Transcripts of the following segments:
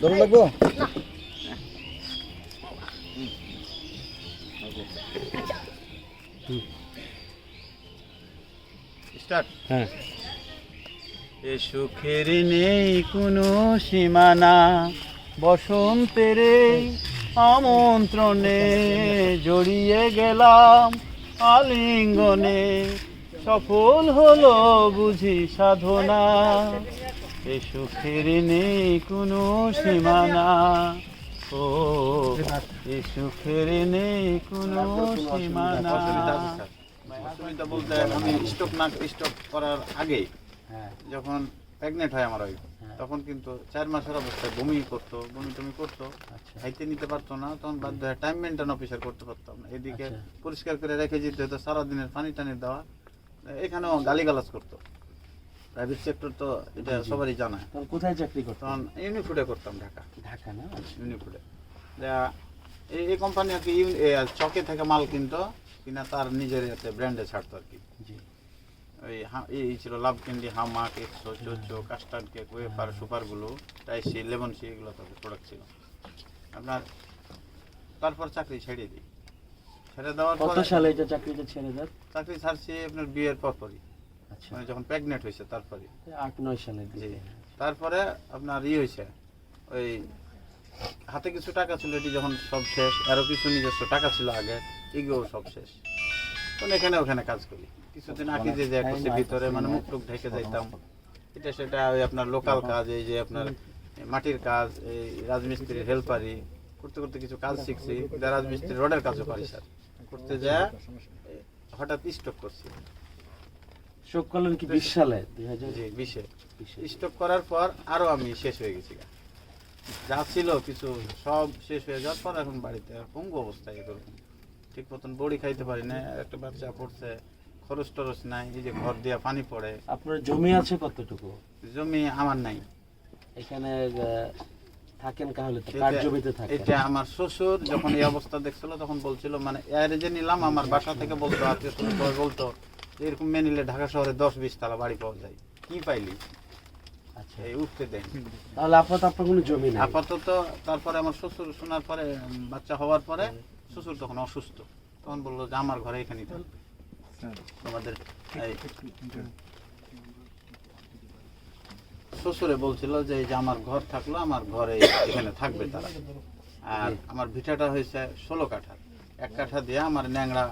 ধরে লাগবো? হ্যাঁ। এ সুখের নেই কোনো সীমানা বসন্তের আমন্ত্রণে জড়িয়ে গেলাম আলিঙ্গনে। সফল হলো বুঝি সাধনা। এ সুখের নেই কোনো সীমানা। ও এ সুখের নেই কোনো সীমানা। অসুবিধা বলতে আমি স্টক না স্টক করার আগে হ্যাঁ। যখন প্রেগনেন্ট হয় আমার ওয়াইফ তখন কিন্তু চার মাসের অবস্থায় বমি করতো বমি টমি করতো আচ্ছা। খাইতে নিতে পারতো না তখন বাধ্য হয়ে টাইম মেনটেন অফিসার করতে পারতাম না। এদিকে আচ্ছা। পরিষ্কার করে রেখে যেতে হতো সারাদিনের পানি টানি দেওয়া। এখানেও গালিগালাজ করতো। প্রাইভেট সেক্টর তো এটা সবারই জানা। তখন কোথায় চাকরি করতেন তখন ইউনিফুডে করতাম ঢাকা। ঢাকা না? ইউনিফুডে এই এই কোম্পানি আর কি চকে থেকে মাল কিনতো কিনা তার নিজের ব্র্যান্ডে ছাড়তো আর কি। জি। ওই হা- এই ছিল লাভ ক্যান্ডি হামাক একশো চোচো কাস্টার্ড কেক ওয়েফার সুপারগুলো টাইসি লেমন সি এগুলো তো প্রোডাক্ট ছিল। আপনার তারপর চাকরি ছেড়ে দিই। ছেড়ে দেওয়ার কত পরে সালে এটা চাকরিটা ছেড়ে দেন? চাকরি ছাড়ছি আপনার বিয়ের পরপরই। আচ্ছা মানে যখন প্রেগনেন্ট হয়েছে তারপরে। আট নয় সালের জি। তারপরে আপনার ই হয়েছে ওই হাতে কিছু টাকা ছিল এটি যখন সব শেষ আরও কিছু নিজস্ব টাকা ছিল আগে এগুলো সব শেষ। তখন এখানে ওখানে কাজ করি। কিছুদিন আগে যে যে করছি ভিতরে মানে মুখ টুক ঢেকে যাইতাম। এটা সেটা ওই আপনার লোকাল কাজ এই যে আপনার মাটির কাজ এই রাজমিস্ত্রির হেল্পারি করতে করতে কিছু কাজ শিখছি। রাজমিস্ত্রি রোডের কাজও পারি স্যার। করতে যা হঠাৎ স্টক করছি। শোক করলেন কি বিশ সালে? দুই হাজার জি বিশে। বিশে। স্টক করার পর আরও আমি শেষ হয়ে গেছি। যা ছিল কিছু সব শেষ হয়ে যাওয়ার পর এখন বাড়িতে পঙ্গু অবস্থায় এরকম ঠিক মতন বড়ি খাইতে পারি না একটা বাচ্চা পড়ছে খরচ টরচ নাই এই যে ঘর দিয়া পানি পড়ে। আপনার জমি আছে কতটুকু? জমি আমার নাই। এখানে থাকেন তাহলে কার জমিতে থাকেন? এটা আমার শ্বশুর যখন এই অবস্থা দেখছিল তখন বলছিল মানে এর যে নিলাম আমার বাসা থেকে বলতো আত্মীয় স্বজন বলতো এরকম মেনে নিলে ঢাকা শহরে দশ বিশ তালা বাড়ি পাওয়া যায়। কি পাইলি? আচ্ছা। এই উঠতে দেন। তাহলে আপাতত আপনার কোনো জমি নেই? আপাতত তারপরে আমার শ্বশুর শোনার পরে বাচ্চা হওয়ার পরে শ্বশুর তখন অসুস্থ। তখন বলল যে আমার ঘরে এখানেই থাকবে তোমাদের শ্বশুরে বলছিল যে এই যে আমার ঘর থাকল আমার ঘরে এখানে থাকবে তারা। আর আমার ভিটাটা হয়েছে ষোলো কাঠা। এক কাঠা দিয়ে আমার ন্যাংরা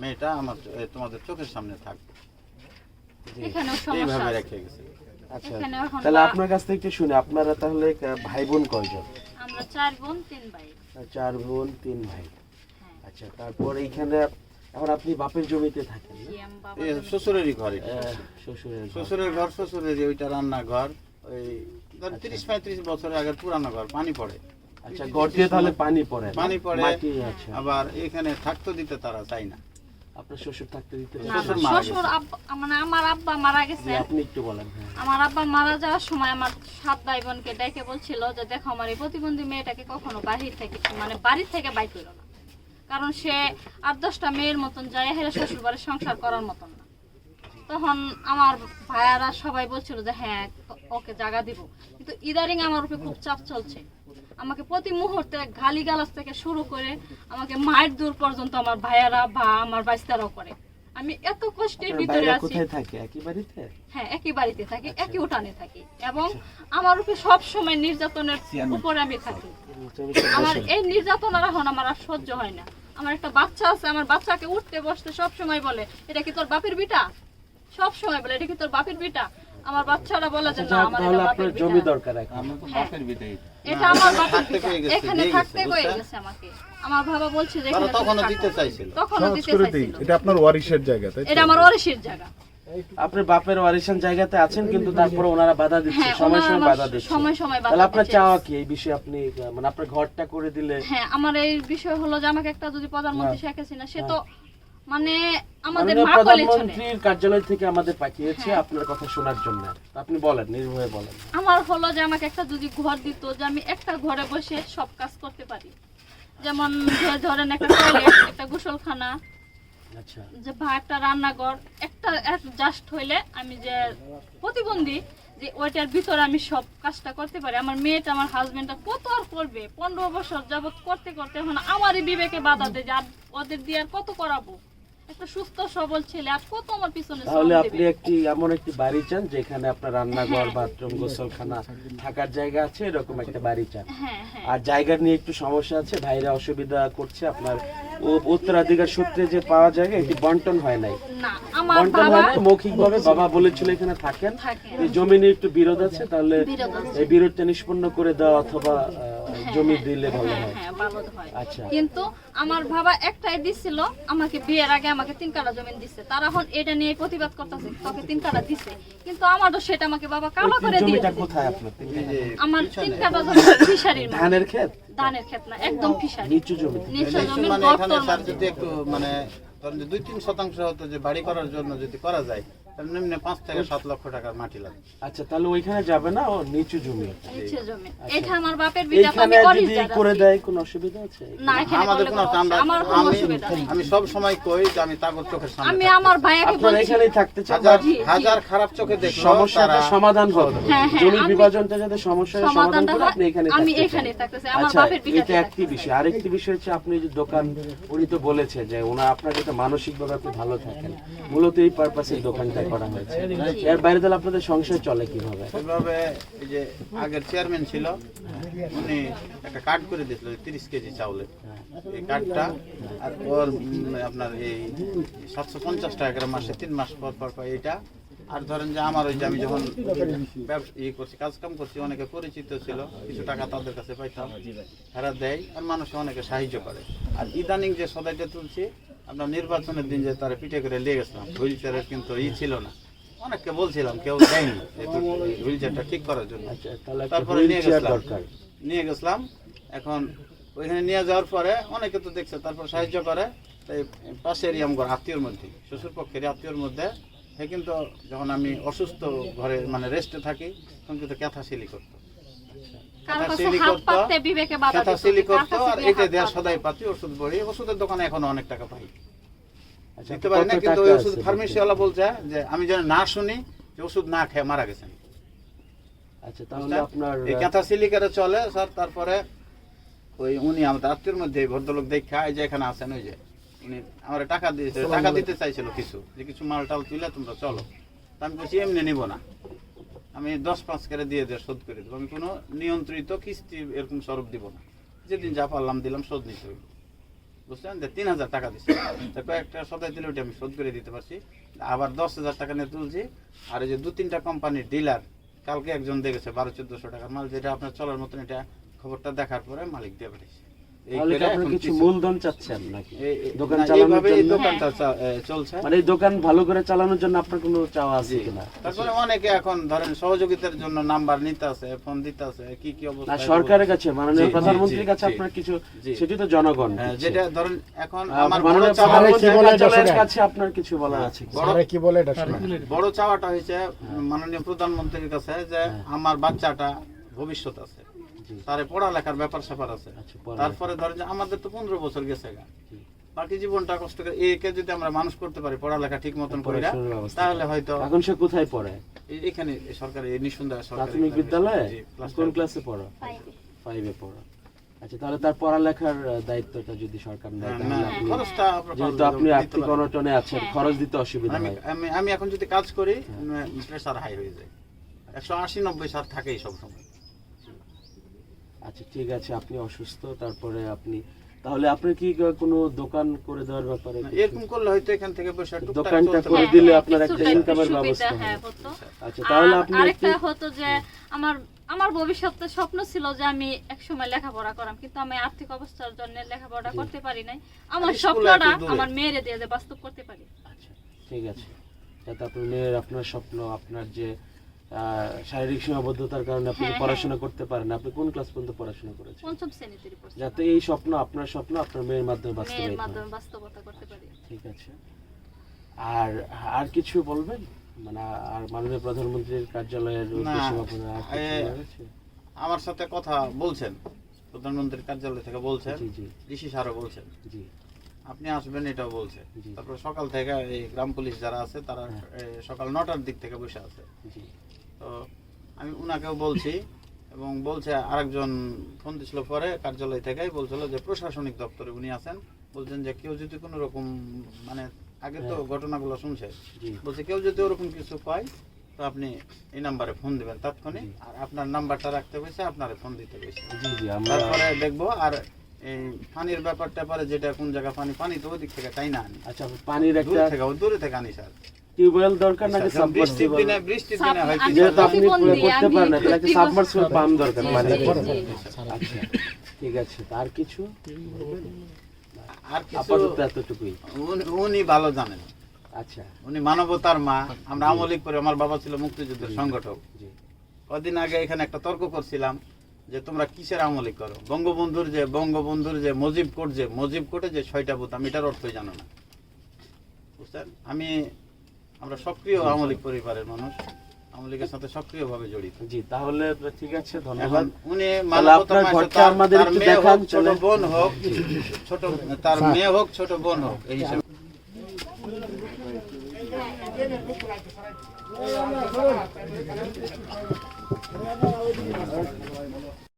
মেয়েটা আমার তোমাদের চোখের সামনে থাকবে এইভাবে রেখে গেছে। আচ্ছা তাহলে আপনার কাছ থেকে শুনে আপনারা তাহলে ভাই বোন কয়জন? আমরা চার বোন তিন ভাই। চার বোন তিন ভাই। হ্যাঁ। আচ্ছা তারপর এইখানে এখন আপনি বাপের জমিতে থাকেন শ্বশুরেরই ঘরে শ্বশুরের ঘর। শ্বশুরের ঘর শ্বশুরের ওইটা রান্নাঘর। ওই ধর তিরিশ পঁয়ত্রিশ বছরের আগের পুরানো ঘর পানি পড়ে। আচ্ছা ঘর দিয়ে তাহলে পানি পড়ে পানি পড়ে আচ্ছা আবার এখানে থাকতো দিতে তারা চাই না। আপনার শ্বশুর থাকতে দিতে শ্বশুর মানে আমার আব্বা মারা গেছে। আপনি একটু বলেন হ্যাঁ। আমার আব্বা মারা যাওয়ার সময় আমার সাত ভাই বোনকে ডেকে বলছিল যে দেখো আমার এই প্রতিবন্ধী মেয়েটাকে কখনো বাহির থেকে মানে বাড়ির থেকে বাই করো না। কারণ সে আট দশটা মেয়ের মতন যায় হেরে শ্বশুর বাড়ির সংসার করার মতন না। তখন আমার ভাইয়ারা সবাই বলছিল যে হ্যাঁ ওকে জায়গা দিব। কিন্তু ইদারিং আমার উপরে খুব চাপ চলছে। আমাকে প্রতি মুহূর্তে গালি গালাজ থেকে শুরু করে আমাকে মায়ের দূর পর্যন্ত আমার ভাইয়ারা বা আমার বাইস্তারাও করে। আমি এত কষ্টের ভিতরে আছি। কোথায় থাকে? একই বাড়িতে? হ্যাঁ একই বাড়িতে থাকি একই উঠানে থাকি এবং আমার উপরে সব সময় নির্যাতনের উপরে আমি থাকি। আমার এই নির্যাতন আর এখন আমার আর সহ্য হয় না। আমার একটা বাচ্চা আছে আমার বাচ্চাকে উঠতে বসতে সব সময় বলে এটা কি তোর বাপের বিটা? সব সময় বলে এটা কি তোর বাপের বিটা? আমার বাচ্চারা বলে যে আচ্ছা না আমার এটা আপনার বাপের জমি দরকার এখন। হ্যাঁ। এটা আমার বাপের বিটা এখানে থাকতে গেছে, হয়ে গেছে আমাকে। আমার বাবা বলছে যে এখানে তখনও তুমি দিতে চাইছিল। তখনও সহজ দিতে চাইছিল। এটা আপনার ওয়ারিশের জায়গা তাই এটা আমার ওয়ারিশের জায়গা। আপনার বাপের ওয়ারিশান জায়গাতে আছেন কিন্তু তারপরে ওনারা বাধা দিচ্ছে হ্যাঁ সময় সময় বাধা দিচ্ছে। সময় সময় বাধা তাহলে আপনার চাওয়া কি? এই বিষয়ে আপনি মানে আপনার ঘরটা করে দিলে হ্যাঁ আমার এই বিষয় হলো যে আমাকে একটা যদি প্রধানমন্ত্রী শেখ হাসিনা সে তো মানে আমাদের মা প্রধানমন্ত্রীর কার্যালয় থেকে আমাদের পাঠিয়েছে হ্যাঁ। আপনার কথা শোনার জন্য। আপনি বলেন নির্ভয়ে বলেন। আমার হলো যে আমাকে একটা যদি ঘর দিত যে আমি একটা ঘরে বসে সব কাজ করতে পারি। যেমন ধরেন একটা টয়লেট একটা গোসলখানা আচ্ছা। যে একটা রান্নাঘর একটা জাস্ট হইলে আমি যে প্রতিবন্ধী যে ওইটার ভিতরে আমি সব কাজটা করতে পারি। আমার মেয়েটা আমার হাজবেন্ডটা কত আর করবে? পনেরো বছর যাবত করতে করতে এখন আমারই বিবেকে বাধা দেয় যে আর ওদের দিয়ে আর কত করাবো? একটা সুস্থ সবল ছেলে আর কত আমার পিছনে তাহলে আপনি একটি এমন একটি বাড়ি চান যেখানে আপনার রান্নাঘর বাথরুম গোসলখানা থাকার জায়গা আছে এরকম একটা বাড়ি চান। হ্যাঁ হ্যাঁ। আর জায়গা নিয়ে একটু সমস্যা আছে ভাইরা অসুবিধা করছে আপনার ও উত্তরাধিকার সূত্রে যে পাওয়া জায়গা এটি বন্টন হয় নাই। বন্টন হয় নাই মৌখিক ভাবে বাবা বলেছিল এখানে থাকেন। জমি নিয়ে একটু বিরোধ আছে তাহলে এই বিরোধটা নিষ্পন্ন করে দেওয়া অথবা জমি দিলে ভালো হ্যাঁ হয়। হ্যাঁ ভালো হয়। আচ্ছা। কিন্তু আমার বাবা একটাই দিছিল আমাকে বিয়ের আগে আমাকে তিন কাটা জমিন দিছে। তারা এখন এটা নিয়ে প্রতিবাদ করতেছে তোকে তিন কাটা দিছে। কিন্তু আমারও সেটা আমাকে বাবা কালো করে দিয়ে জমিটা কোথায় আপনার আমার তিন কাটা জমি ফিশারির ধানের ক্ষেত? ধানের ক্ষেত না একদম ফিশারি। নিচু জমি। নিচু জমির মানে এখানে স্যার যদি একটু মানে ধরেন যে দুই তিন শতাংশ হতো যে বাড়ি করার জন্য যদি করা যায় নিম্নে পাঁচ থেকে সাত লক্ষ টাকার মাটি লাগে আচ্ছা তাহলে ওইখানে যাবে না? ও নিচু জমি। নিচু জমি। এটা আমার বাপের বিটা তো এইখানে আমি যদি করে দেয় কোনো অসুবিধা আছে? না এখানে আমাদের কোনো কোনো আমরা আমি আমি সব সময় কই যে আমি তাগর চোখের সামনে আমি আমার ভাইয়াকে বলছি এখানেই থাকতে চান? হাজার খারাপ চোখে সমস্যাটা সমাধান হোক হ্যাঁ, হ্যাঁ, আমি- বিভাজনটা যাতে সমস্যার সমাধান করে হয়, আপনি এখানে আমি এখানে চান। থাকতেছি আমার আচ্ছা বাপের এটা একটি বিষয়। আরেকটি বিষয় হচ্ছে আপনি যে দোকান উনি তো বলেছে যে ওনা আপনার যাতে মানসিক ভাবে আপনি ভালো থাকেন। মূলত এই পারপাসে দোকানটা করা হয়েছে। এর বাইরে তাহলে আপনাদের সংসার চলে কীভাবে? সেভাবে এই যে আগের চেয়ারম্যান ছিল উনি একটা কার্ড করে দিয়েছিল তিরিশ কেজি চাউলের। এই কার্ডটা আর ওর আপনার এই সাতশো পঞ্চাশ টাকা করে মাসে তিন মাস পর পর পাই এটা আর ধরেন যে আমার ওই যে আমি যখন ব্যবসা ইয়ে করছি কাজ কাম করছি অনেকে পরিচিত ছিল কিছু টাকা তাদের কাছে পাইতাম তারা দেয় আর মানুষ অনেকে সাহায্য করে। আর ইদানিং যে সদাইটা তুলছি আপনার নির্বাচনের দিন যে তারা পিঠে করে নিয়ে গেছিলাম হুইল চেয়ারের কিন্তু ই ছিল না। অনেককে বলছিলাম কেউ দেয়নি হুইল চেয়ারটা ঠিক করার জন্য। আচ্ছা তারপরে নিয়ে গেছিলাম। নিয়ে গেছিলাম এখন ওইখানে নিয়ে যাওয়ার পরে অনেকে তো দেখছে তারপর সাহায্য করে। তাই পাশেরই আমার আত্মীয়র মধ্যে শ্বশুর পক্ষেরই আত্মীয়র মধ্যে সে কিন্তু যখন আমি অসুস্থ ঘরে মানে রেস্টে থাকি তখন কিন্তু ক্যাথা সিলি কারও ওষুধ বড়ি ওষুধের দোকানে এখনও অনেক টাকা পাই। আচ্ছা দিতে পারি না? কিন্তু ওই ওষুধ ফার্মেসিওয়ালা বলছে যে আমি যেন না শুনি যে ওষুধ না খেয়ে মারা গেছেন। আচ্ছা তাহলে আপনার এই ক্যাথা চলে স্যার তারপরে ওই উনি আমাদের আত্মীয়র মধ্যে ভদ্রলোক দেখা এই যে এখানে আছেন ওই যে। উনি আমার টাকা দিয়েছে টাকা দিতে চাইছিল কিছু যে কিছু মাল টাল তুলে তোমরা চলো। আমি বলছি এমনি নিব না। আমি দশ পাঁচ করে দিয়ে দিয়ে শোধ করে দেবো আমি কোনো নিয়ন্ত্রিত কিস্তি এরকম স্বরূপ দিব না। যেদিন যা পারলাম দিলাম, শোধ নিতে হইব বুঝলেন যে তিন হাজার টাকা দিচ্ছে কয়েকটা সদাই দিলে ওইটা আমি শোধ করে দিতে পারছি। আবার দশ হাজার টাকা নিয়ে তুলছি। আর এই যে দু তিনটা কোম্পানির ডিলার, কালকে একজন দেখেছে বারো, চোদ্দশো টাকার মাল, যেটা আপনার চলার মতন এটা খবরটা দেখার পরে মালিক দিয়ে পাঠিয়েছে কিছু মূলধন চাচ্ছেন নাকি? দোকান চালানোর জন্য? দোকানটা চলছে। মানে দোকান ভালো করে চালানোর জন্য আপনার কোনো চাওয়া আছে কিনা? তারপরে অনেকে এখন ধরেন সহযোগিতার জন্য নাম্বার নিতে আছে ফোন দিতে আছে কি কি অবস্থা সরকারের কাছে মাননীয় প্রধানমন্ত্রীর কাছে আপনার কিছু সেটি তো জনগণ। হ্যাঁ, যেটা ধরেন এখন আমার বড়? কাছে আপনার কিছু বলার আছে কি? বড়- স্যারে কি বলে বড় চাওয়াটা হয়েছে মাননীয় প্রধানমন্ত্রীর কাছে যে আমার বাচ্চাটা ভবিষ্যৎ আছে। তারে পড়ালেখার ব্যাপার স্যাপার আছে। আচ্ছা, তারপরে ধরেন যে আমাদের তো পনেরো বছর গেছে গা। বাকি জীবনটা কষ্ট করে একে যদি আমরা মানুষ করতে পারি পড়ালেখা ঠিক মতন করে তাহলে হয়তো এখন সে কোথায় পড়ে? এখানে সরকারি নিঃসন্দেহ প্রাথমিক বিদ্যালয়ে? কোন ক্লাসে পড়ো? ফাইভে পড়ো। আচ্ছা তাহলে তার পড়ালেখার দায়িত্বটা যদি সরকার নেয় হ্যাঁ, খরচটা যেহেতু আপনি আর্থিক অনটনে আছেন হ্যাঁ। খরচ দিতে অসুবিধা আমি হয় আমি আমি এখন যদি কাজ করি প্রেশার হাই হয়ে যায়। একশো আশি নব্বই সার থাকেই সব সময় আচ্ছা ঠিক আছে আপনি অসুস্থ তারপরে আপনি তাহলে আপনি কি কোনো দোকান করে দেওয়ার ব্যাপারে এরকম করলে হয়তো এখান থেকে টুকটাক দোকানটা করে দিলে হ্যাঁ, আপনার একটা ইনকামের ব্যবস্থা হ্যাঁ, হতো। আচ্ছা তাহলে আপনি আরেকটা হতো যে আমার আমার ভবিষ্যতে স্বপ্ন ছিল যে আমি একসময় লেখাপড়া করাম কিন্তু আমি আর্থিক অবস্থার জন্য লেখাপড়া করতে পারি নাই। আমার স্বপ্নটা আমার মেয়েরে দিয়ে যে বাস্তব করতে পারি। আচ্ছা ঠিক আছে। যাতে আপনার মেয়ের আপনার স্বপ্ন আপনার যে শারীরিক সীমাবদ্ধতার কারণে আপনি হ্যাঁ, পড়াশোনা করতে পারেন। আপনি কোন ক্লাস পর্যন্ত পড়াশোনা করেছেন? পঞ্চম শ্রেণীতে যাতে এই স্বপ্ন আপনার স্বপ্ন আপনার মেয়ের মাধ্যমে বাস্তবায়িত হয়। মাধ্যমে বাস্তবতা করতে পারি। ঠিক আছে। আর আর কিছু বলবেন? মানে আর মাননীয় প্রধানমন্ত্রীর কার্যালয়ের? আমার সাথে কথা বলছেন। প্রধানমন্ত্রীর কার্যালয় থেকে বলছেন। জি জি। ডিসি স্যারও বলছেন। জি। আপনি আসবেন এটাও বলছে। তারপর সকাল থেকে এই গ্রাম পুলিশ যারা আছে তারা হ্যাঁ। সকাল নটার দিক থেকে বসে আছে। তো আমি উনাকেও বলছি এবং বলছে আরেকজন ফোন দিছিল পরে কার্যালয় থেকে বলছিল যে প্রশাসনিক দপ্তরে উনি আছেন। বলছেন যে কেউ যদি কোনো রকম মানে আগে তো হ্যাঁ। ঘটনাগুলো শুনছে। বলছে কেউ যদি ওরকম কিছু পায় তো আপনি এই নাম্বারে ফোন দিবেন তাৎক্ষণিক। আর আপনার নাম্বারটা রাখতে হয়েছে আপনারে ফোন দিতে হয়েছে। তারপরে দেখব আর এই পানির ব্যাপারটা পারে যেটা কোন জায়গা পানি পানি তো ওদিক থেকে তাই না? আনি আচ্ছা পানির দূর একটা থেকে দূরে থেকে আনি স্যার। টিউবওয়েল দরকার নাকি সাবমার্সিবল? দিনে বৃষ্টির দিনে হয় কি? যেহেতু আপনি করতে পারেন না তাহলে সাবমার্সিবল পাম্প দরকার জি। আচ্ছা ঠিক আছে আর কিছু? আর কিছু আপাতত এতটুকুই। উনি- উনি ভালো জানেন। আচ্ছা। উনি মানবতার মা আমরা আমলিক করে আমার বাবা ছিল মুক্তিযুদ্ধের সংগঠক। জি। কদিন আগে এখানে একটা তর্ক করছিলাম যে তোমরা কিসের আমলিক করো? বঙ্গবন্ধুর যে বঙ্গবন্ধুর যে মজিব কোট যে মজিব কোটে যে ছয়টা বোতাম এটার অর্থই জানো না। বুঝছেন? আমি আমরা সক্রিয় আমলিক পরিবারের মানুষ। আমলিকের সাথে সক্রিয়ভাবে জড়িত। জি তাহলে ঠিক আছে ধন্যবাদ। উনি আমাদের একটু মেয়ে দেখান, হোক, ছোট বোন হোক ছোট তার মেয়ে হোক ছোট বোন হোক এই হিসেবে।